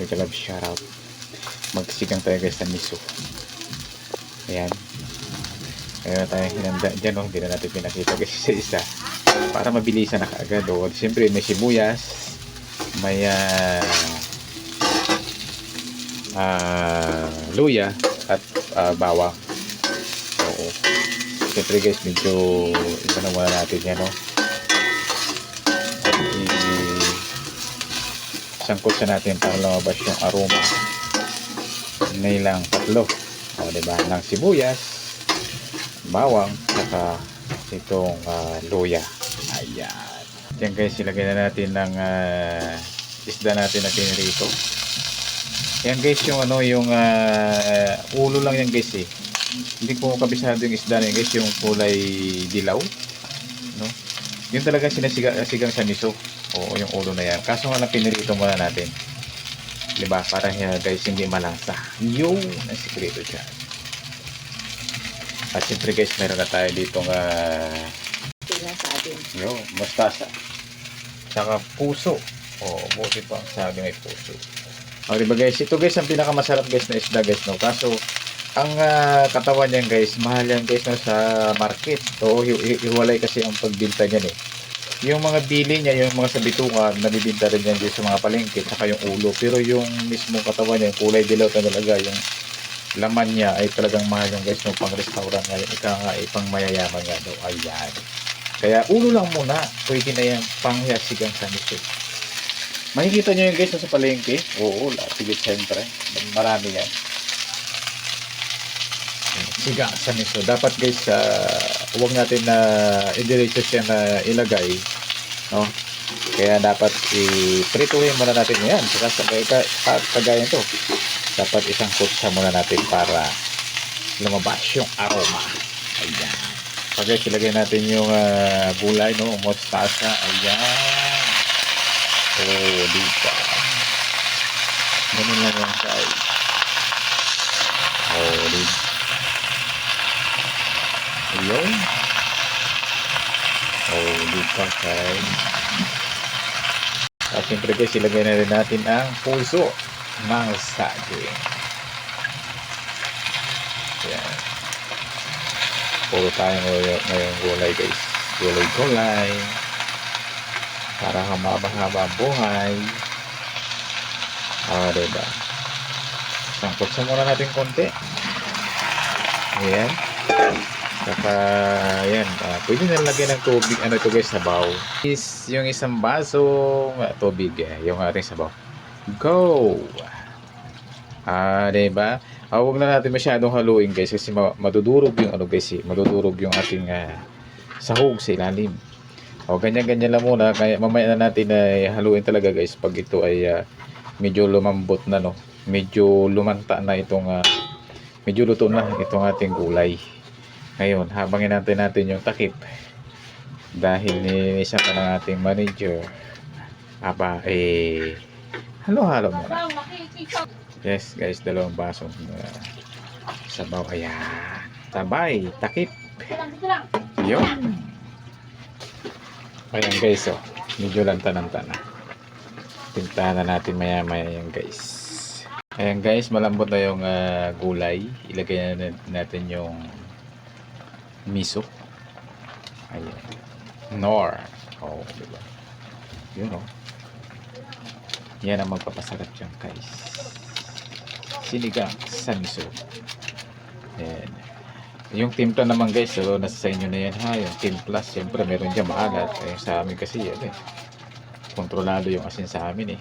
Mega love shoutout. Magsigang tayo guys sa miso. Ayan. Meron tayong hinanda dyan, oh. Hindi na natin pinakita guys sa isa. Para mabilisan na kaagad, oh. Siyempre, may sibuyas. May, ah, ah, luya at ah, bawang. Oo. Siyempre guys, medyo iba na muna natin yan, no? Sangkot sa natin para lumabas yung aroma nilang tatlo. O, diba? Ng sibuyas, bawang, saka itong ah, luya. Ayan. Yan guys, ilagay na natin ng ah, isda natin na pinirito. Yan guys, yung ano, yung ah, ulo lang yan guys eh. Hindi ko kabisado yung isda na yan guys, yung kulay dilaw. No? Yun talaga sinasigang sigang sa miso. Oo, yung ulo na yan. Kaso nga lang pinirito muna natin. Diba? Para uh, guys hindi malasa. Yung ang sikreto dyan. At siyempre guys, meron na tayo dito nga Tingnan sa atin. yung mustasa. Tsaka puso. Oo, buti pa ang sabi may puso. O, diba guys, ito guys ang pinakamasarap guys na isda guys, no? Kaso, ang ah, katawan niyan guys, mahal yan guys no, sa market. So, hi- hi- hiwalay kasi ang pagbinta niyan eh. Yung mga bili niya, yung mga sa bitukan, nabibinta rin yan guys sa mga palengke, saka yung ulo. Pero yung mismo katawan niya, yung kulay dilaw talaga, yung laman niya ay talagang mahal yung guys no, pang restaurant nga, ika nga, ipang mayayaman nga daw. Ayan. Kaya ulo lang muna, pwede na yan pangyasigang sa miso. Makikita nyo yung guys sa palengke. Oo, latigit siyempre. Marami yan. Siga sa miso. Dapat guys, uh, huwag natin na i-diretso siya na ilagay. No? Kaya dapat i-prituhin muna natin yan. Saka sa kaya kagaya to. Dapat isang kutsa muna natin para lumabas yung aroma. Ayan. Pag guys, ilagay natin yung ah, gulay, no? Mostasa. Ayan. Oh, dito. Ganun lang yan guys. Oh, dito. Ayun. Guys. At siyempre guys, ilagay na rin natin ang puso ng saging. Yan. Puro tayo ngayon, ngayong gulay guys. Gulay-gulay. Para humaba-haba ang buhay. Ah, diba? Sangkot sa muna natin konti. Ayan. Saka, ayan. ah, pwede na lagyan ng tubig. Ano ito guys, sabaw. Is yung isang baso tubig eh. Yung ating sabaw. Go! Ah, diba? Ah, huwag na natin masyadong haluin guys kasi ma- madudurog yung ano guys eh. Madudurog yung ating ah, sahog sa ilalim. O, ganyan-ganyan lang muna. Kaya mamaya na natin na haluin talaga guys pag ito ay ah, medyo lumambot na no. Medyo lumanta na itong ah, medyo luto na itong ating gulay. Ngayon, habangin natin natin yung takip. Dahil nilinisan pa ng ating manager. Aba, eh, halo-halo muna. Yes, guys, dalawang basong uh, sabaw. Ayan. Sabay, takip. Yun. Ayan guys, oh. Medyo lanta-lanta na. Pintahan na natin maya-maya yan guys. Ayan guys, malambot na yung ah, gulay. Ilagay na natin yung miso. Ayan. Nor. Oh, diba? Yun oh. Yan ang magpapasarap dyan guys. Sinigang sa miso. Ayan. Yung timpla naman guys, so nasa sa inyo na yan ha. Yung timpla, siyempre meron dyan maalat. Eh, sa amin kasi yan eh. Kontrolado yung asin sa amin eh.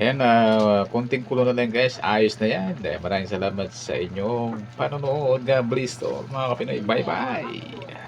Ayan, ah, konting kulo na lang guys. Ayos na yan. Maraming salamat sa inyong panonood. God bless to mga kapinoy. Bye bye.